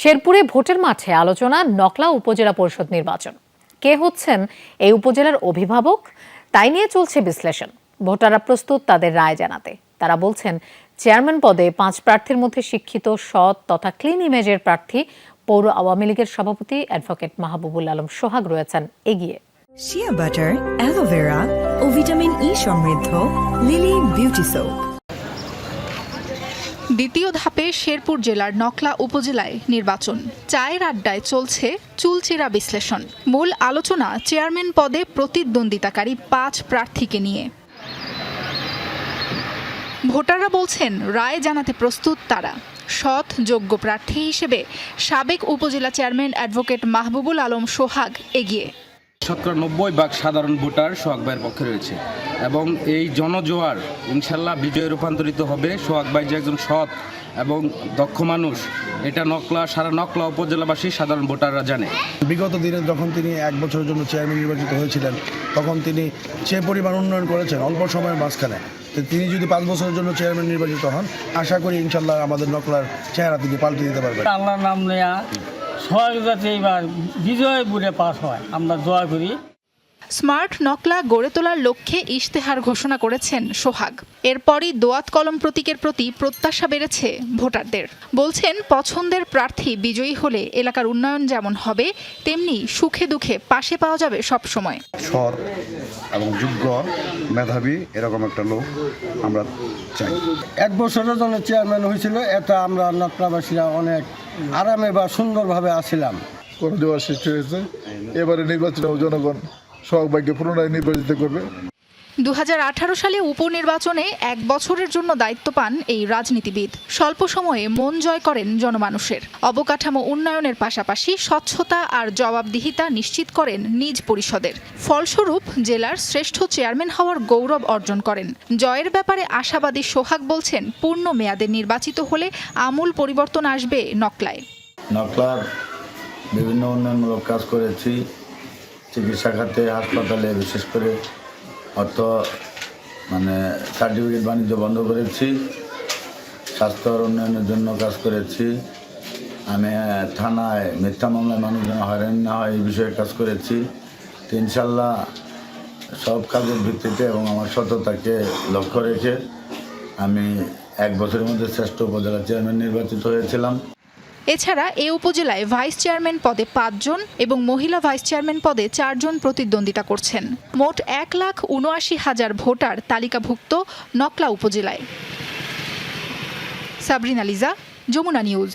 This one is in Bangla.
শেরপুরে ভোটের মাঠে আলোচনা, নকলা উপজেলা পরিষদ নির্বাচন। কে হচ্ছেন এই উপজেলার অভিভাবক? তাই নিয়ে চলছে বিশ্লেষণ। ভোটাররা প্রস্তুত তাদের রায় জানাতে। তারা বলছেন, চেয়ারম্যান পদে পাঁচ প্রার্থীর মধ্যে শিক্ষিত, সৎ তথা ক্লিন ইমেজের প্রার্থী পৌর আওয়ামী লীগের সভাপতি অ্যাডভোকেট মাহবুবুল আলম সোহাগ রয়েছেন। এগিয়ে। Shea butter aloe vera vitamin E সমৃদ্ধ লিলি বিউটি সোপ দ্বিতীয় ধাপে শেরপুর জেলার নকলা উপজেলায় নির্বাচন। চায়ের আড্ডায় চলছে চুলচেরা বিশ্লেষণ। মূল আলোচনা চেয়ারম্যান পদে প্রতিদ্বন্দ্বিতাকারী পাঁচ প্রার্থীকে নিয়ে। ভোটাররা বলছেন, রায় জানাতে প্রস্তুত তারা। সৎ, যোগ্য প্রার্থী হিসেবে সাবেক উপজেলা চেয়ারম্যান অ্যাডভোকেট মাহবুবুল আলম সোহাগ এগিয়ে। শতকরা নব্বই ভাগ সাধারণ ভোটার সোহাগ ভাইয়ের পক্ষে রয়েছে। এবং এই জনজোয়ার ইনশাল্লাহ বিজয়ে রূপান্তরিত হবে। সোহাগ ভাই যে একজন সৎ এবং দক্ষ মানুষ এটা নকলা সারা নকলা উপজেলাবাসী সাধারণ ভোটাররা জানে। বিগত দিনে যখন তিনি এক বছরের জন্য চেয়ারম্যান নির্বাচিত হয়েছিলেন তখন তিনি সে পরিমাণ উন্নয়ন করেছেন অল্প সময়ের মাঝখানে। তো তিনি যদি পাঁচ বছরের জন্য চেয়ারম্যান নির্বাচিত হন আশা করি ইনশাল্লাহ আমাদের নকলার চেহারা তিনি পাল্টে দিতে পারবেন। আল্লাহর নাম নেয়া সবাই যাতে এবার বিজয় বুড়ে পাস হয়। আমরা দোয়া করি। স্মার্ট নকলা গড়ে তোলার লক্ষ্যে ইশতেহার ঘোষণা করেছেন সোহাগ। এরপরই দোয়াত কলম প্রতীকের প্রতি প্রত্যাশা বেড়েছে ভোটারদের। বলছেন পছন্দের প্রার্থী বিজয়ী হলে এলাকার উন্নয়ন যেমন হবে তেমনি সুখে দুঃখে পাশে পাওয়া যাবে সব সময় সৎ এবং যোগ্য মেধাবী এরকম একটা লোক আমরা চাই। এক বছরের জন্য চেয়ারম্যান হয়েছিল এটা আমরা নকলাবাসীরা অনেক আরামে বা সুন্দরভাবে আসিলাম। কোনো দেওয়ার সৃষ্টি হয়েছে। এবারে নির্বাচনে জনগণ সহভাগ্যে পুনরায় নির্বাচিত করবে। দু হাজার আঠারো সালে উপনির্বাচনে এক বছরের জন্য দায়িত্ব পান এই রাজনীতিবিদ। স্বল্প সময়ে মন জয় করেন জনমানুষের। অবকাঠামো উন্নয়নের পাশাপাশি স্বচ্ছতা আর জবাবদিহিতা নিশ্চিত করেন নিজ পরিষদের। ফলস্বরূপ জেলার শ্রেষ্ঠ চেয়ারম্যান হওয়ার গৌরব অর্জন করেন। জয়ের ব্যাপারে আশাবাদী সোহাগ বলছেন, পূর্ণ মেয়াদে নির্বাচিত হলে আমূল পরিবর্তন আসবে নকলায়। নকলার বিভিন্ন উন্নয়নমূলক কাজ করেছি। চিকিৎসা খাতে, হাসপাতালে, বিশেষ করে অর্থ মানে সার্টিফিকেট বাণিজ্য বন্ধ করেছি স্বাস্থ্যর উন্নয়নের জন্য কাজ করেছি। আমি থানায় মিথ্যা মামলায় মানুষজন হয়রানি না হয় এই বিষয়ে কাজ করেছি। তো ইনশাল্লাহ সব কাজের ভিত্তিতে এবং আমার সততাকে লক্ষ্য রেখে আমি এক বছরের মধ্যে শ্রেষ্ঠ উপজেলা চেয়ারম্যান নির্বাচিত হয়েছিলাম। এছাড়া এ উপজেলায় ভাইস চেয়ারম্যান পদে পাঁচজন এবং মহিলা ভাইস চেয়ারম্যান পদে চারজন প্রতিদ্বন্দ্বিতা করছেন। মোট এক লাখ উনআশি হাজার ভোটার তালিকাভুক্ত নকলা উপজেলায়। সাবরিনা লিজা যমুনা নিউজ।